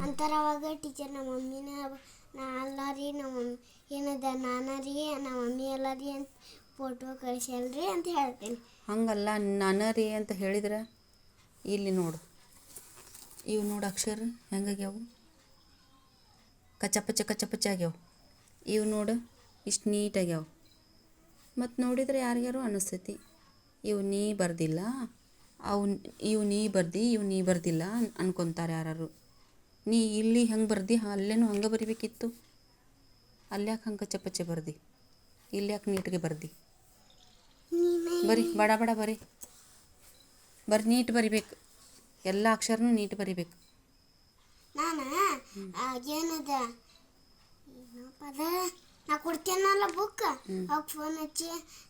ಅಂತಾರ ಅವಾಗ ಟೀಚರ್ ನಮ್ಮ ಮಮ್ಮಿನ, ನಾ ಅಲ್ಲ ರೀ ನಮ್ಮ ಮಮ್ಮಿ, ಏನದ ನಾನ ರೀ ನಮ್ಮ ಮಮ್ಮಿ ಅಲ್ಲ ರೀ ಅಂತ ಫೋಟೋ ಕಳಿಸಲ್ರಿ ಅಂತ ಹೇಳ್ತೀನಿ. ಹಂಗಲ್ಲ ನಾನು ರೀ ಅಂತ ಹೇಳಿದ್ರೆ, ಇಲ್ಲಿ ನೋಡು. ಇವು ನೋಡು ಅಕ್ಷರ, ಹೆಂಗಾಗ್ಯಾವು? ಕಚ್ಚಪಚ್ಚ ಕಚ್ಚಪಚ್ಚ ಆಗ್ಯಾವ. ಇವು ನೋಡು, ಇಷ್ಟು ನೀಟಾಗ್ಯಾವ ಮತ್ತು ನೋಡಿದ್ರೆ ಯಾರಿಗಾರು ಅನ್ನಿಸ್ತೈತಿ ಇವು ನೀ ಬರ್ದಿಲ್ಲ, ಅವು, ಇವು ನೀ ಬರ್ದಿ, ಇವು ನೀ ಬರ್ದಿಲ್ಲ ಅನ್- ಅನ್ಕೊಂತಾರೆ ಯಾರು ನೀ ಇಲ್ಲಿ ಹೆಂಗೆ ಬರ್ದಿ? ಅಲ್ಲೇನು ಹಂಗೆ ಬರಿಬೇಕಿತ್ತು. ಅಲ್ಯಾಕೆ ಹಂಗೆ ಚಪ್ಪಚ್ಚೆ ಬರ್ದಿ? ಇಲ್ಯಾಕೆ ನೀಟ್ಗೆ ಬರ್ದಿ? ಬರಿ ಬಡ ಬಡ ಬರಿ. ಬರಿ ನೀಟ್ ಬರಿಬೇಕು. ಎಲ್ಲ ಅಕ್ಷರನೂ ನೀಟ್ ಬರಿಬೇಕು. ನಾನು? ಏನದ? ನಾ ಕೊಡ್ತೇನಲ್ಲ ಬುಕ್ ಅವಾಗ ಫೋನ್ ಹಚ್ಚಿ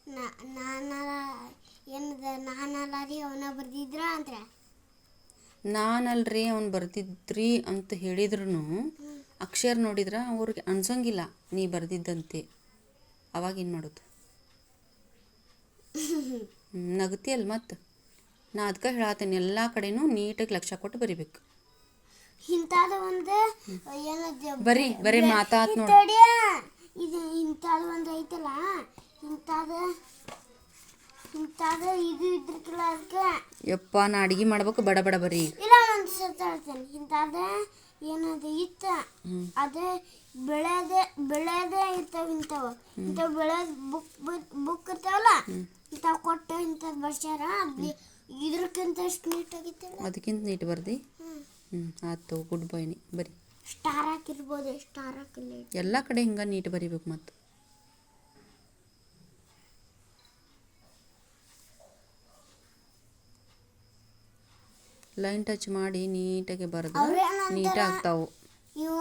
ನಾ- ನಾನಲ್ಲ ಏನದ ನಾನಲ್ಲ ರೀ ಅವನ ಬರ್ದಿದ್ರ ಅಂದ್ರೆ. ನಾನಲ್ರಿ ಅವ್ನು ಬರ್ದಿದ್ರಿ ಅಂತ ಹೇಳಿದ್ರು ಅಕ್ಷರ ನೋಡಿದ್ರೆ ಅವ್ರಿಗೆ ಅನ್ಸಂಗಿಲ್ಲ ನೀ ಬರ್ದಿದ್ದಂತೆ. ಅವಾಗ ಏನು ಮಾಡೋದು? ನಗತಿ ನಗತಿಯಲ್ಲ ಮತ್ತು ನಾ ಅದಕ್ಕೆ ಹೇಳತ್ತೇನೆ ಎಲ್ಲ ಕಡೆನೂ ನೀಟಾಗಿ ಲಕ್ಷ ಕೊಟ್ಟು ಬರಿಬೇಕು. ಇಂಥದ್ದು ಒಂದು ಏನದ ಬರಿ ಬರೀ ಮಾತಾತ್ ನೋಡಿ. ಇದು ಇಂಥದ್ದು ಒಂದು ಐತಲ್ಲ ಇಂಥದ್ದು ಇಂಥದ್ದು ಇದು ಇದ್ರಕ್ಕಿಲ್ಲ ಅದಕ್ಕೆ ಯಪ್ಪ ನಾ ಅಡಿಗೆ ಮಾಡ್ಬೇಕು ಬಡ ಬಡ ಬರಿ. ಇಲ್ಲ ಒಂದು ಸತ ಹೇಳ್ತೇನೆ ಇಂಥದ್ದು ಏನದು ಇತ್ತ ಅದೇ ಬೆಳೆದೆ ಬೆಳೆದೇ ಇರ್ತಾವ ಇಂಥವು. ಇಂಥವು ಬೆಳೆದ ಬುಕ್ ಬುಕ್ ಇರ್ತಾವಲ್ಲ ಇಂಥವು ಕೊಟ್ಟು ಇಂಥದ್ದು ಬರ್ಸ್ಯಾರ ಅಲ್ಲಿ ಇದ್ರಕ್ಕಿಂತ ಎಷ್ಟು ನೀಟ್ ಅದಕ್ಕಿಂತ ನೀಟ್ ಬರ್ದಿ? ಹ್ಞೂ ಆಯ್ತು ಗುಡ್ ಬಾಯ್ನಿ ಬರಿ. ಸ್ಟಾರ್ ಹಾಕಿರ್ಬೋದು ಸ್ಟಾರ್ ಹಾಕಿಲ್ಲ ಎಲ್ಲ ಕಡೆ ಹಿಂಗೆ ನೀಟ್ ಬರಿಬೇಕು ಮತ್ತು. ಲೈನ್ ಟಚ್ ಮಾಡಿ ನೀಟಾಗಿ ಬರೆದ್ರೆ ಅವ್ರೇನಂತಾರ? ನೀಟಾಗಿ ಆಗ್ತಾವು ಇವು